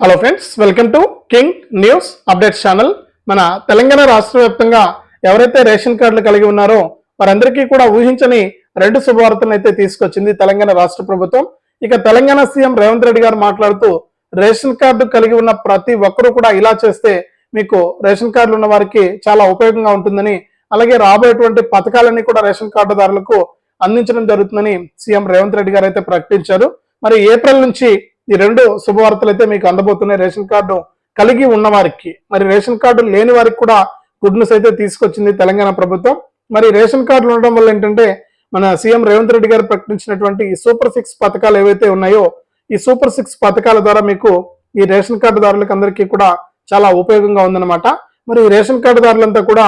Hello friends welcome to king news updates channel మన తెలంగాణ రాష్ట్ర వ్యాప్తంగా ఎవరైతే రేషన్ కార్డులు కలిగి ఉన్నారో వారందరికీ కూడా ఊహించని రెండు శుభవార్తలను అయితే తీసుకొచ్చింది తెలంగాణ రాష్ట్ర ప్రభుత్వం. ఇక తెలంగాణ సీఎం రేవంత్ రెడ్డి గారు మాట్లాడుతూ రేషన్ కార్డు కలిగి ఉన్న ప్రతి ఒక్కరూ కూడా ఇలా చేస్తే మీకు రేషన్ కార్డులు ఉన్న వారికి చాలా ఉపయోగంగా ఉంటుందని అలాగే రాబోయేటువంటి పథకాలన్నీ కూడా రేషన్ కార్డుదారులకు అందించడం జరుగుతుందని సీఎం రేవంత్ రెడ్డి గారు అయితే ప్రకటించారు. మరి ఏప్రిల్ నుంచి ఈ రెండు శుభవార్తలు అయితే మీకు అందబోతున్నాయి. రేషన్ కార్డు కలిగి ఉన్న వారికి మరి రేషన్ కార్డు లేని వారికి కూడా గుడ్ న్యూస్ అయితే తీసుకొచ్చింది తెలంగాణ ప్రభుత్వం. మరి రేషన్ కార్డులు ఉండడం వల్ల ఏంటంటే మన సీఎం రేవంత్ రెడ్డి గారు ప్రకటించినటువంటి ఈ సూపర్ సిక్స్ పథకాలు ఏవైతే ఉన్నాయో ఈ సూపర్ సిక్స్ పథకాల ద్వారా మీకు ఈ రేషన్ కార్డుదారులకు అందరికీ కూడా చాలా ఉపయోగంగా ఉందన్నమాట. మరి ఈ రేషన్ కార్డుదారులంతా కూడా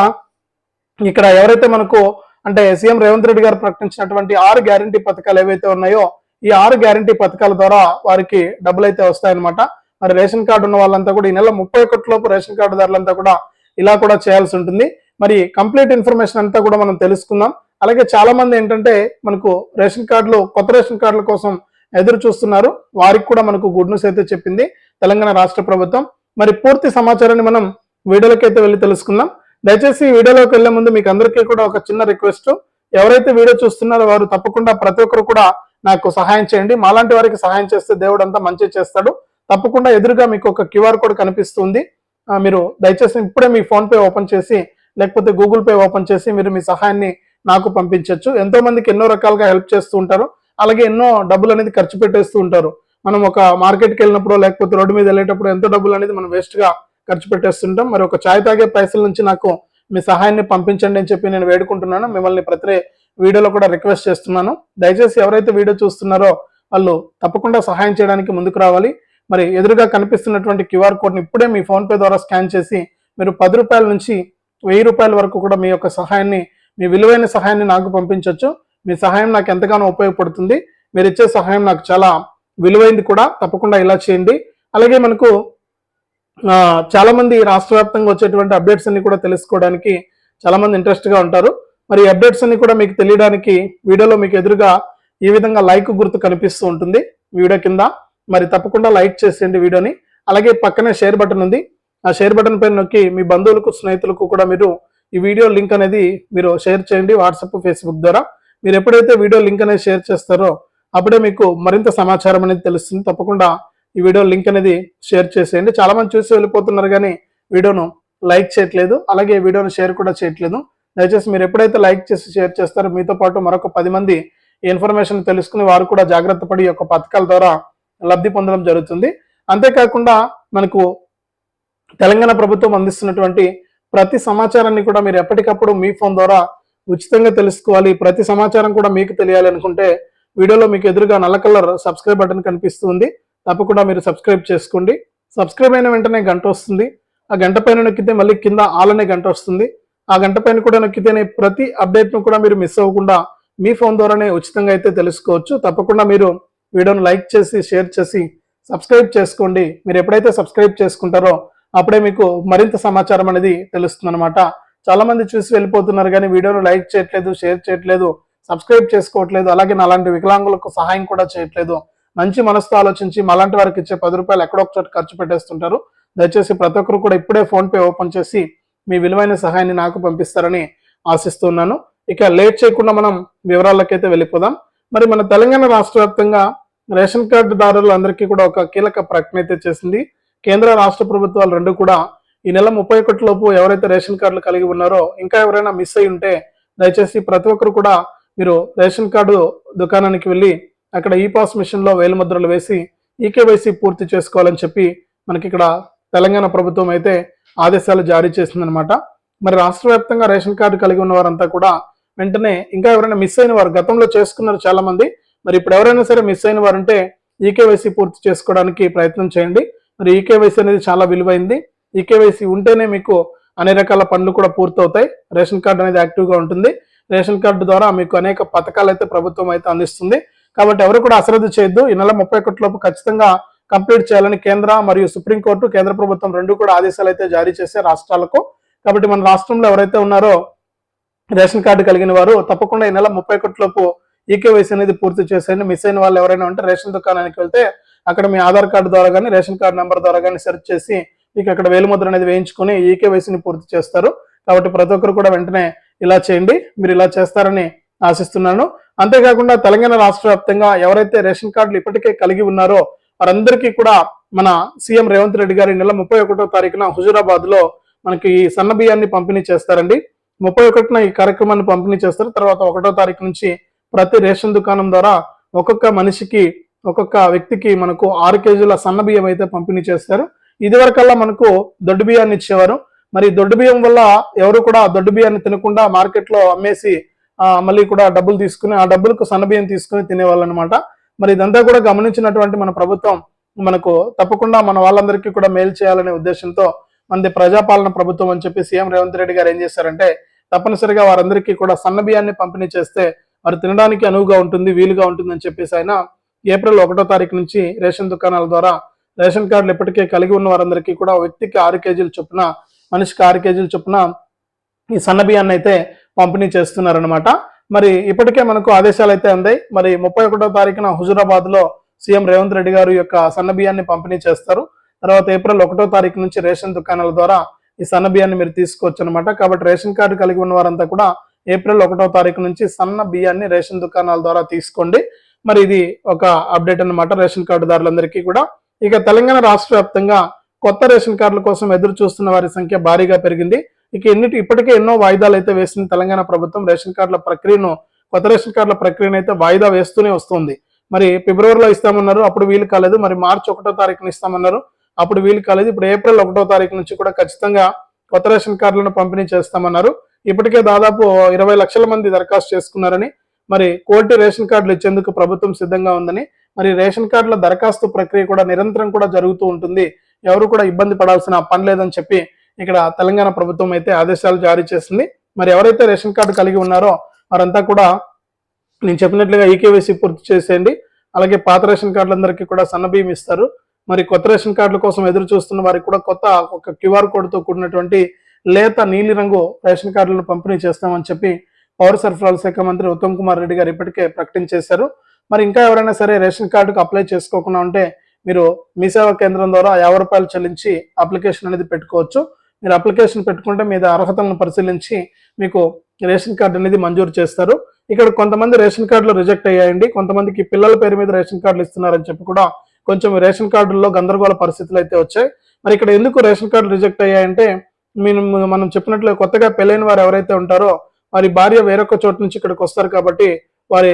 ఇక్కడ ఎవరైతే మనకు అంటే సీఎం రేవంత్ రెడ్డి గారు ప్రకటించినటువంటి ఆరు గ్యారంటీ పథకాలు ఏవైతే ఉన్నాయో ఈ ఆరు గ్యారంటీ పథకాల ద్వారా వారికి డబ్బులు అయితే వస్తాయన్నమాట. మరి రేషన్ కార్డు ఉన్న వాళ్ళంతా కూడా ఈ నెల ముప్పై లోపు రేషన్ కార్డుదారులంతా కూడా ఇలా కూడా చేయాల్సి ఉంటుంది. మరి కంప్లీట్ ఇన్ఫర్మేషన్ అంతా కూడా మనం తెలుసుకుందాం. అలాగే చాలా మంది ఏంటంటే మనకు రేషన్ కార్డులు కొత్త రేషన్ కార్డుల కోసం ఎదురు చూస్తున్నారు. వారికి కూడా మనకు గుడ్ న్యూస్ అయితే చెప్పింది తెలంగాణ రాష్ట్ర ప్రభుత్వం. మరి పూర్తి సమాచారాన్ని మనం వీడియోలోకి అయితే వెళ్ళి తెలుసుకుందాం. దయచేసి వీడియోలోకి వెళ్ళే ముందు మీకు అందరికీ కూడా ఒక చిన్న రిక్వెస్ట్. ఎవరైతే వీడియో చూస్తున్నారో వారు తప్పకుండా ప్రతి ఒక్కరు కూడా నాకు సహాయం చేయండి. మాలాంటి వారికి సహాయం చేస్తే దేవుడు అంతా మంచి చేస్తాడు. తప్పకుండా ఎదురుగా మీకు ఒక క్యూఆర్ కోడ్ కనిపిస్తుంది. మీరు దయచేసి ఇప్పుడే మీ ఫోన్ పే ఓపెన్ చేసి లేకపోతే గూగుల్ పే ఓపెన్ చేసి మీరు మీ సహాయాన్ని నాకు పంపించవచ్చు ఎంతో మందికి ఎన్నో రకాలుగా హెల్ప్ చేస్తూ ఉంటారు. అలాగే ఎన్నో డబ్బులు అనేది ఖర్చు పెట్టేస్తూ ఉంటారు. మనం ఒక మార్కెట్కి వెళ్ళినప్పుడు లేకపోతే రోడ్డు మీద వెళ్ళేటప్పుడు ఎంతో డబ్బులు అనేది మనం వేస్ట్గా ఖర్చు పెట్టేస్తుంటాం మరి ఒక చాయ్ తాగే పైసల నుంచి నాకు మీ సహాయాన్ని పంపించండి అని చెప్పి నేను వేడుకుంటున్నాను. మిమ్మల్ని ప్రతి వీడియోలో కూడా రిక్వెస్ట్ చేస్తున్నాను. దయచేసి ఎవరైతే వీడియో చూస్తున్నారో వాళ్ళు తప్పకుండా సహాయం చేయడానికి ముందుకు రావాలి. మరి ఎదురుగా కనిపిస్తున్నటువంటి క్యూఆర్ కోడ్ని ఇప్పుడే మీ ఫోన్పే ద్వారా స్కాన్ చేసి మీరు పది రూపాయల నుంచి వెయ్యి రూపాయల వరకు కూడా మీ యొక్క సహాయాన్ని మీ విలువైన సహాయాన్ని నాకు పంపించవచ్చు మీ సహాయం నాకు ఎంతగానో ఉపయోగపడుతుంది. మీరు ఇచ్చే సహాయం నాకు చాలా విలువైంది కూడా. తప్పకుండా ఇలా చేయండి. అలాగే మనకు చాలామంది రాష్ట్ర వ్యాప్తంగా వచ్చేటువంటి అప్డేట్స్ అన్ని కూడా తెలుసుకోవడానికి చాలామంది ఇంట్రెస్ట్గా ఉంటారు. మరి అప్డేట్స్ అన్ని కూడా మీకు తెలియడానికి వీడియోలో మీకు ఎదురుగా ఈ విధంగా లైక్ గుర్తు కనిపిస్తూ ఉంటుంది. వీడియో కింద మరి తప్పకుండా లైక్ చేసేయండి వీడియోని. అలాగే పక్కనే షేర్ బటన్ ఉంది. ఆ షేర్ బటన్ పైన నొక్కి మీ బంధువులకు స్నేహితులకు కూడా మీరు ఈ వీడియో లింక్ అనేది మీరు షేర్ చేయండి వాట్సాప్ ఫేస్బుక్ ద్వారా. మీరు ఎప్పుడైతే వీడియో లింక్ అనేది షేర్ చేస్తారో అప్పుడే మీకు మరింత సమాచారం అనేది తెలుస్తుంది. తప్పకుండా ఈ వీడియో లింక్ అనేది షేర్ చేసేయండి. చాలా మంది చూసి వెళ్ళిపోతున్నారు కానీ వీడియోను లైక్ చేయట్లేదు. అలాగే వీడియోను షేర్ కూడా చేయట్లేదు. దయచేసి మీరు ఎప్పుడైతే లైక్ చేసి షేర్ చేస్తారో మీతో పాటు మరొక పది మంది ఈ ఇన్ఫర్మేషన్ తెలుసుకుని వారు కూడా జాగ్రత్త పడి ఈ యొక్క పథకాల ద్వారా లబ్ధి పొందడం జరుగుతుంది. అంతేకాకుండా మనకు తెలంగాణ ప్రభుత్వం అందిస్తున్నటువంటి ప్రతి సమాచారాన్ని కూడా మీరు ఎప్పటికప్పుడు మీ ఫోన్ ద్వారా ఉచితంగా తెలుసుకోవాలి. ప్రతి సమాచారం కూడా మీకు తెలియాలి అనుకుంటే వీడియోలో మీకు ఎదురుగా నల్ల కలర్ సబ్స్క్రైబ్ బటన్ కనిపిస్తుంది. తప్పకుండా మీరు సబ్స్క్రైబ్ చేసుకోండి. సబ్స్క్రైబ్ అయిన వెంటనే గంట వస్తుంది. ఆ గంట పైన నొక్కితే మళ్ళీ కింద ఆల్ అనే గంట వస్తుంది. ఆ గంట పైన కూడా నొక్కితేనే ప్రతి అప్డేట్ను కూడా మీరు మిస్ అవ్వకుండా మీ ఫోన్ ద్వారానే ఉచితంగా అయితే తెలుసుకోవచ్చు. తప్పకుండా మీరు వీడియోను లైక్ చేసి షేర్ చేసి సబ్స్క్రైబ్ చేసుకోండి. మీరు ఎప్పుడైతే సబ్స్క్రైబ్ చేసుకుంటారో అప్పుడే మీకు మరింత సమాచారం అనేది తెలుస్తుంది అనమాట చాలా మంది చూసి వెళ్ళిపోతున్నారు కానీ వీడియోను లైక్ చేయట్లేదు షేర్ చేయట్లేదు సబ్స్క్రైబ్ చేసుకోవట్లేదు. అలాగే అలాంటి వికలాంగులకు సహాయం కూడా చేయట్లేదు. మంచి మనసుతో ఆలోచించి మాలాంటి వారికి ఇచ్చే పది రూపాయలు ఎక్కడొక చోట ఖర్చు పెట్టేస్తుంటారు. దయచేసి ప్రతి ఒక్కరు కూడా ఇప్పుడే ఫోన్పే ఓపెన్ చేసి మీ విలువైన సహాయాన్ని నాకు పంపిస్తారని ఆశిస్తున్నాను. ఇక లేట్ చేయకుండా మనం వివరాలకైతే వెళ్ళిపోదాం. మరి మన తెలంగాణ రాష్ట్ర వ్యాప్తంగా రేషన్ కార్డు దారులందరికీ కూడా ఒక కీలక ప్రకటన అయితే చేసింది. కేంద్ర రాష్ట్ర ప్రభుత్వాలు రెండు కూడా ఈ నెల ముప్పై ఒకటి లోపు ఎవరైతే రేషన్ కార్డులు కలిగి ఉన్నారో ఇంకా ఎవరైనా మిస్ అయి ఉంటే దయచేసి ప్రతి ఒక్కరు కూడా మీరు రేషన్ కార్డు దుకాణానికి వెళ్ళి అక్కడ ఈ పాస్ మిషన్లో వేలుముద్రలు వేసి ఈకేవైసీ పూర్తి చేసుకోవాలని చెప్పి మనకి ఇక్కడ తెలంగాణ ప్రభుత్వం అయితే ఆదేశాలు జారీ చేసిందనమాట మరి రాష్ట్ర వ్యాప్తంగా రేషన్ కార్డు కలిగి ఉన్న వారంతా కూడా వెంటనే ఇంకా ఎవరైనా మిస్ అయిన వారు గతంలో చేసుకున్నారు చాలా మంది మరి ఇప్పుడు ఎవరైనా సరే మిస్ అయిన వారు ఉంటే ఈకేవైసీ పూర్తి చేసుకోవడానికి ప్రయత్నం చేయండి. మరి ఈకేవైసీ అనేది చాలా విలువైంది. ఈకేవైసీ ఉంటేనే మీకు అన్ని రకాల పనులు కూడా పూర్తవుతాయి. రేషన్ కార్డు అనేది యాక్టివ్గా ఉంటుంది. రేషన్ కార్డు ద్వారా మీకు అనేక పథకాలు అయితే ప్రభుత్వం అయితే అందిస్తుంది. కాబట్టి ఎవరు కూడా అశ్రద్ధ చేయొద్దు. ఈ నెల ముప్పై ఒకటి లోపు ఖచ్చితంగా కంప్లీట్ చేయాలని కేంద్ర మరియు సుప్రీంకోర్టు కేంద్ర ప్రభుత్వం రెండు కూడా ఆదేశాలు అయితే జారీ చేసే రాష్ట్రాలకు. కాబట్టి మన రాష్ట్రంలో ఎవరైతే ఉన్నారో రేషన్ కార్డు కలిగిన వారు తప్పకుండా ఈ నెల ముప్పై ఒకటి ఈకేవైసీ అనేది పూర్తి చేసేయండి. మిస్ అయిన వాళ్ళు ఎవరైనా ఉంటే రేషన్ దుకాణానికి వెళ్తే అక్కడ మీ ఆధార్ కార్డు ద్వారా కానీ రేషన్ కార్డు నెంబర్ ద్వారా కానీ సెర్చ్ చేసి మీకు అక్కడ వేలిముద్ర అనేది వేయించుకొని ఈకేవైసీని పూర్తి చేస్తారు. కాబట్టి ప్రతి ఒక్కరు కూడా వెంటనే ఇలా చేయండి. మీరు ఇలా చేస్తారని ఆశిస్తున్నాను. అంతేకాకుండా తెలంగాణ రాష్ట్ర వ్యాప్తంగా ఎవరైతే రేషన్ కార్డులు ఇప్పటికే కలిగి ఉన్నారో వారందరికీ కూడా మన సీఎం రేవంత్ రెడ్డి గారి నెల ముప్పై ఒకటో తారీఖున హుజూరాబాద్లో మనకి ఈ సన్న బియ్యాన్ని పంపిణీ చేస్తారండి. ముప్పై ఒకటిన ఈ కార్యక్రమాన్ని పంపిణీ చేస్తారు. తర్వాత ఒకటో తారీఖు నుంచి ప్రతి రేషన్ దుకాణం ద్వారా ఒక్కొక్క మనిషికి ఒక్కొక్క వ్యక్తికి మనకు ఆరు కేజీల సన్న బియ్యం అయితే పంపిణీ చేస్తారు. ఇదివరకల్లా మనకు దొడ్డు బియ్యాన్ని ఇచ్చేవారు. మరి దొడ్డు బియ్యం వల్ల ఎవరు కూడా దొడ్డు బియ్యాన్ని తినకుండా మార్కెట్లో అమ్మేసి మళ్ళీ కూడా డబ్బులు తీసుకుని ఆ డబ్బులకు సన్న బియ్యం తీసుకుని తినేవాళ్ళు అనమాట మరి ఇదంతా కూడా గమనించినటువంటి మన ప్రభుత్వం మనకు తప్పకుండా మన వాళ్ళందరికీ కూడా మేలు చేయాలనే ఉద్దేశంతో మనది ప్రజాపాలన ప్రభుత్వం అని చెప్పి సీఎం రేవంత్ రెడ్డి గారు ఏం చేశారంటే తప్పనిసరిగా వారందరికీ కూడా సన్న బియ్యాన్ని పంపిణీ చేస్తే వారు తినడానికి అనువుగా ఉంటుంది వీలుగా ఉంటుంది అని చెప్పేసి ఆయన ఏప్రిల్ ఒకటో తారీఖు నుంచి రేషన్ దుకాణాల ద్వారా రేషన్ కార్డులు ఇప్పటికే కలిగి ఉన్న వారందరికీ కూడా వ్యక్తికి ఆరు కేజీల చొప్పున మనిషికి ఆరు కేజీల చొప్పున ఈ సన్న బియ్యాన్ని అయితే పంపిణీ చేస్తున్నారనమాట మరి ఇప్పటికే మనకు ఆదేశాలు అయితే అందాయి. మరి ముప్పై ఒకటో తారీఖున హుజురాబాద్లో సీఎం రేవంత్ రెడ్డి గారు యొక్క సన్న బియ్యాన్ని పంపిణీ చేస్తారు. తర్వాత ఏప్రిల్ ఒకటో తారీఖు నుంచి రేషన్ దుకాణాల ద్వారా ఈ సన్న బియ్యాన్ని మీరు తీసుకోవచ్చు అనమాట కాబట్టి రేషన్ కార్డు కలిగి ఉన్న వారంతా కూడా ఏప్రిల్ ఒకటో తారీఖు నుంచి సన్న బియ్యాన్ని రేషన్ దుకాణాల ద్వారా తీసుకోండి. మరి ఇది ఒక అప్డేట్ అన్నమాట రేషన్ కార్డుదారులందరికీ కూడా. ఇక తెలంగాణ రాష్ట్ర వ్యాప్తంగా కొత్త రేషన్ కార్డుల కోసం ఎదురు చూస్తున్న వారి సంఖ్య భారీగా పెరిగింది. ఇక ఎన్నిటి ఇప్పటికే ఎన్నో వాయిదాలు అయితే వేసింది తెలంగాణ ప్రభుత్వం. రేషన్ కార్డుల ప్రక్రియను కొత్త రేషన్ కార్డుల ప్రక్రియను అయితే వాయిదా వేస్తూనే వస్తుంది. మరి ఫిబ్రవరిలో ఇస్తామన్నారు అప్పుడు వీలు కాలేదు. మరి మార్చి ఒకటో తారీఖున ఇస్తామన్నారు అప్పుడు వీలు కాలేదు. ఇప్పుడు ఏప్రిల్ ఒకటో తారీఖు నుంచి కూడా ఖచ్చితంగా కొత్త రేషన్ కార్డులను పంపిణీ చేస్తామన్నారు. ఇప్పటికే దాదాపు ఇరవై లక్షల మంది దరఖాస్తు చేసుకున్నారని మరి కోటి రేషన్ కార్డులు ఇచ్చేందుకు ప్రభుత్వం సిద్ధంగా ఉందని మరి రేషన్ కార్డుల దరఖాస్తు ప్రక్రియ కూడా నిరంతరం కూడా జరుగుతూ ఉంటుంది. ఎవరు కూడా ఇబ్బంది పడాల్సిన పని లేదని చెప్పి ఇక్కడ తెలంగాణ ప్రభుత్వం అయితే ఆదేశాలు జారీ చేసింది. మరి ఎవరైతే రేషన్ కార్డు కలిగి ఉన్నారో వారంతా కూడా నేను చెప్పినట్లుగా ఈకేవైసీ పూర్తి చేసేయండి. అలాగే పాత రేషన్ కార్డులందరికీ కూడా సన్నబియ్యం ఇస్తారు. మరి కొత్త రేషన్ కార్డుల కోసం ఎదురు చూస్తున్న వారికి కూడా కొత్త ఒక క్యూఆర్ కోడ్తో కూడినటువంటి లేత నీలిరంగు రేషన్ కార్డులను పంపిణీ చేస్తామని చెప్పి పౌర సరఫరాల శాఖ మంత్రి ఉత్తమ్ కుమార్ రెడ్డి గారు ఇప్పటికే ప్రకటించేశారు మరి ఇంకా ఎవరైనా సరే రేషన్ కార్డుకు అప్లై చేసుకోకుండా ఉంటే మీరు మీ సేవా కేంద్రం ద్వారా యాభై రూపాయలు చెల్లించి అప్లికేషన్ అనేది పెట్టుకోవచ్చు. మీరు అప్లికేషన్ పెట్టుకుంటే మీద అర్హతలను పరిశీలించి మీకు రేషన్ కార్డు అనేది మంజూరు చేస్తారు. ఇక్కడ కొంతమంది రేషన్ కార్డులు రిజెక్ట్ అయ్యాయండి. కొంతమందికి పిల్లల పేరు మీద రేషన్ కార్డులు ఇస్తున్నారని చెప్పి కూడా కొంచెం రేషన్ కార్డుల్లో గందరగోళ పరిస్థితులు అయితే వచ్చాయి. మరి ఇక్కడ ఎందుకు రేషన్ కార్డులు రిజెక్ట్ అయ్యాయంటే మేము మనం చెప్పినట్లు కొత్తగా పెళ్ళైన వారు ఎవరైతే ఉంటారో వారి భార్య వేరొక చోటు నుంచి ఇక్కడికి వస్తారు కాబట్టి వారి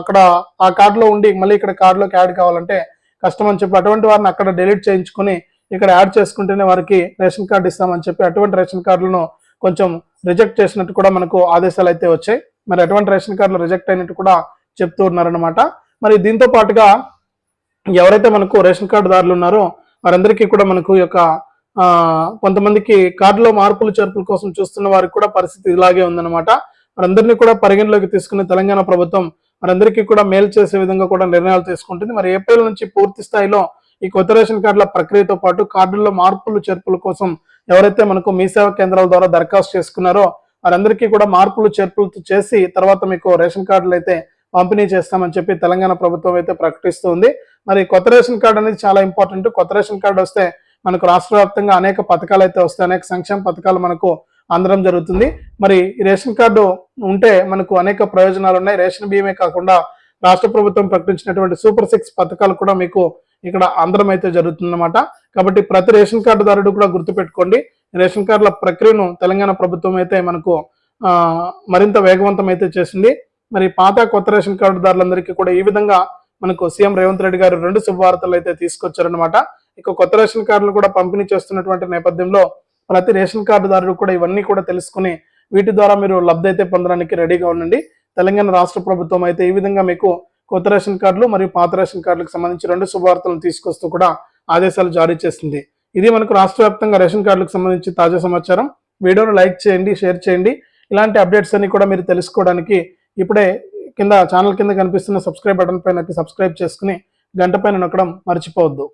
అక్కడ ఆ కార్డులో ఉండి మళ్ళీ ఇక్కడ కార్డులోకి యాడ్ కావాలంటే కష్టం అని చెప్పి అటువంటి వారిని అక్కడ డిలీట్ చేయించుకొని ఇక్కడ యాడ్ చేసుకుంటేనే వారికి రేషన్ కార్డు ఇస్తామని చెప్పి అటువంటి రేషన్ కార్డులను కొంచెం రిజెక్ట్ చేసినట్టు కూడా మనకు ఆదేశాలు అయితే వచ్చాయి. మరి అటువంటి రేషన్ కార్డులు రిజెక్ట్ అయినట్టు కూడా చెప్తూ ఉన్నారనమాట మరి దీంతో పాటుగా ఎవరైతే మనకు రేషన్ కార్డుదారులు ఉన్నారో వారందరికీ కూడా మనకు యొక్క కొంతమందికి కార్డులో మార్పులు చేర్పుల కోసం చూస్తున్న వారికి కూడా పరిస్థితి ఇలాగే ఉందన్నమాట. వారందరినీ కూడా పరిగణలోకి తీసుకున్న తెలంగాణ ప్రభుత్వం వారందరికీ కూడా మేలు చేసే విధంగా కూడా నిర్ణయాలు తీసుకుంటుంది. మరి ఏప్రిల్ నుంచి పూర్తి స్థాయిలో ఈ కొత్త రేషన్ కార్డుల ప్రక్రియతో పాటు కార్డుల్లో మార్పులు చేర్పుల కోసం ఎవరైతే మనకు మీ సేవా కేంద్రాల ద్వారా దరఖాస్తు చేసుకున్నారో వారందరికీ కూడా మార్పులు చేర్పులు చేసి తర్వాత మీకు రేషన్ కార్డులు అయితే పంపిణీ చేస్తామని చెప్పి తెలంగాణ ప్రభుత్వం అయితే ప్రకటిస్తుంది మరి కొత్త రేషన్ కార్డు అనేది చాలా ఇంపార్టెంట్. కొత్త రేషన్ కార్డు వస్తే మనకు రాష్ట్ర వ్యాప్తంగా అనేక పథకాలు అయితే వస్తాయి. అనేక సంక్షేమ పథకాలు మనకు అందడం జరుగుతుంది. మరి ఈ రేషన్ కార్డు ఉంటే మనకు అనేక ప్రయోజనాలు ఉన్నాయి. రేషన్ బియ్యమే కాకుండా రాష్ట్ర ప్రభుత్వం ప్రకటించినటువంటి సూపర్ సిక్స్ పథకాలు కూడా మీకు ఇక్కడ ఆంధ్రం అయితే జరుగుతుందన్నమాట. కాబట్టి ప్రతి రేషన్ కార్డుదారుడు కూడా గుర్తుపెట్టుకోండి. రేషన్ కార్డుల ప్రక్రియను తెలంగాణ ప్రభుత్వం అయితే మనకు మరింత వేగవంతం అయితే చేసింది. మరి పాత కొత్త రేషన్ కార్డుదారులందరికీ కూడా ఈ విధంగా మనకు సీఎం రేవంత్ రెడ్డి గారు రెండు శుభవార్తలు అయితే తీసుకొచ్చారనమాట ఇక కొత్త రేషన్ కార్డులు కూడా పంపిణీ చేస్తున్నటువంటి నేపథ్యంలో ప్రతి రేషన్ కార్డుదారుడు కూడా ఇవన్నీ కూడా తెలుసుకుని వీటి ద్వారా మీరు లబ్ధి అయితే పొందడానికి రెడీగా ఉండండి. తెలంగాణ రాష్ట్ర ప్రభుత్వం అయితే ఈ విధంగా మీకు కొత్త రేషన్ కార్డులు మరియు పాత రేషన్ కార్డులకు సంబంధించి రెండు శుభవార్తలను తీసుకొస్తూ కూడా ఆదేశాలు జారీ చేసింది. ఇది మనకు రాష్ట్ర వ్యాప్తంగా రేషన్ కార్డులకు సంబంధించి తాజా సమాచారం. వీడియోను లైక్ చేయండి షేర్ చేయండి. ఇలాంటి అప్డేట్స్ అన్ని కూడా మీరు తెలుసుకోవడానికి ఇప్పుడే కింద ఛానల్ కింద కనిపిస్తున్న సబ్స్క్రైబ్ బటన్ పైన సబ్స్క్రైబ్ చేసుకుని గంట పైన నొక్కడం మర్చిపోవద్దు.